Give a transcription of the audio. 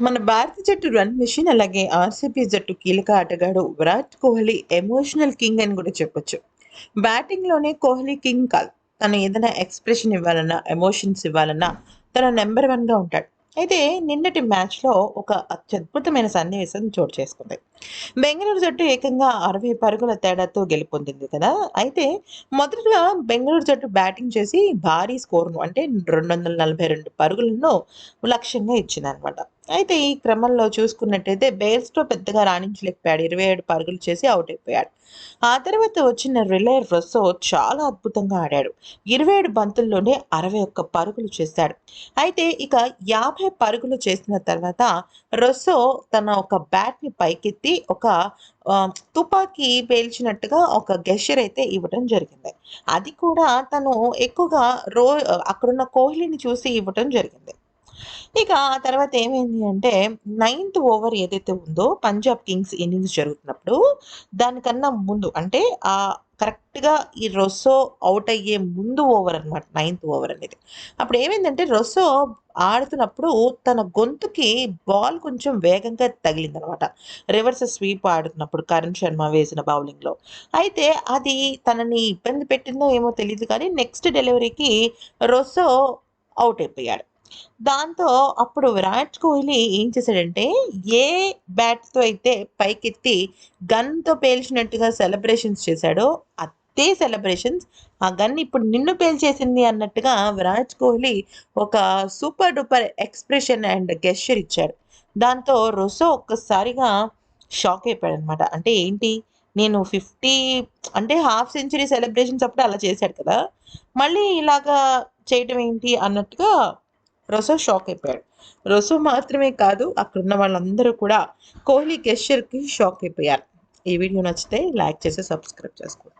మన భారత జట్టు రన్ మెషిన్ అలాగే ఆర్సీబీ జట్టు కీలక ఆటగాడు విరాట్ కోహ్లీ ఎమోషనల్ కింగ్ అని కూడా చెప్పొచ్చు. బ్యాటింగ్లోనే కోహ్లీ కింగ్ కాదు. తను ఏదైనా ఎక్స్ప్రెషన్ ఇవ్వాలన్నా ఎమోషన్స్ ఇవ్వాలన్నా తన నెంబర్ వన్గా ఉంటాడు. అయితే నిన్నటి మ్యాచ్లో ఒక అత్యద్భుతమైన సన్నివేశం చోటు చేసుకుంది. బెంగళూరు జట్టు ఏకంగా అరవై పరుగుల తేడాతో గెలుపొందింది కదా? అయితే మొదటగా బెంగళూరు జట్టు బ్యాటింగ్ చేసి భారీ స్కోర్ను అంటే రెండు వందల నలభై రెండు పరుగులను లక్ష్యంగా ఇచ్చింది అనమాట అయితే ఈ క్రమంలో చూసుకున్నట్టయితే బేర్స్తో పెద్దగా రాణించలేకపోయాడు. ఇరవై ఏడు పరుగులు చేసి అవుట్ అయిపోయాడు. ఆ తర్వాత వచ్చిన రిలే రొస్సో చాలా అద్భుతంగా ఆడాడు. ఇరవై ఏడు బంతుల్లోనే అరవై ఒక్క పరుగులు చేశాడు. అయితే ఇక యాభై పరుగులు చేసిన తర్వాత రొస్సో తన ఒక బ్యాట్ని పైకెత్తి ఒక తుపాకీ పేల్చినట్టుగా ఒక గెషర్ అయితే ఇవ్వడం జరిగింది. అది కూడా తను ఎక్కువగా రో అక్కడున్న కోహ్లీని చూసి ఇవ్వటం జరిగింది. ఇక ఆ తర్వాత ఏమైంది అంటే నైన్త్ ఓవర్ ఏదైతే ఉందో పంజాబ్ కింగ్స్ ఇన్నింగ్స్ జరుగుతున్నప్పుడు దానికన్నా ముందు అంటే ఆ కరెక్ట్గా ఈ రొసో అవుట్ అయ్యే ముందు ఓవర్ అనమాట నైన్త్ ఓవర్ అనేది. అప్పుడు ఏమైందంటే రొసో ఆడుతున్నప్పుడు తన గొంతుకి బాల్ కొంచెం వేగంగా తగిలిందనమాట రివర్స్ స్వీప్ ఆడుతున్నప్పుడు కరణ్ శర్మ వేసిన బౌలింగ్లో అయితే అది తనని ఇబ్బంది పెట్టిందో ఏమో తెలియదు కానీ నెక్స్ట్ డెలివరీకి రొసో అవుట్ అయిపోయాడు. దాంతో అప్పుడు విరాట్ కోహ్లీ ఏం చేశాడంటే ఏ బ్యాట్తో అయితే పైకెత్తి గన్తో పేల్చినట్టుగా సెలబ్రేషన్స్ చేశాడో అదే సెలబ్రేషన్స్ ఆ గన్ ఇప్పుడు నిన్ను పేల్చేసింది అన్నట్టుగా విరాట్ కోహ్లీ ఒక super duper expression and gesture ఇచ్చాడు. దాంతో రొసో ఒక్కసారిగా షాక్ అయిపోయాడు అనమాట అంటే ఏంటి? నేను ఫిఫ్టీ అంటే హాఫ్ సెంచరీ సెలబ్రేషన్స్ అప్పుడు అలా చేశాడు కదా. మళ్ళీ ఇలాగా చేయటం ఏంటి అన్నట్టుగా రొసో షాక్ అయిపోయాడు. రొసో మాత్రమే కాదు అక్కడున్న వాళ్ళందరూ కూడా కోహ్లీ గెస్చర్కి షాక్ అయిపోయారు. ఈ వీడియో నచ్చితే లైక్ చేసి సబ్స్క్రైబ్ చేసుకోండి.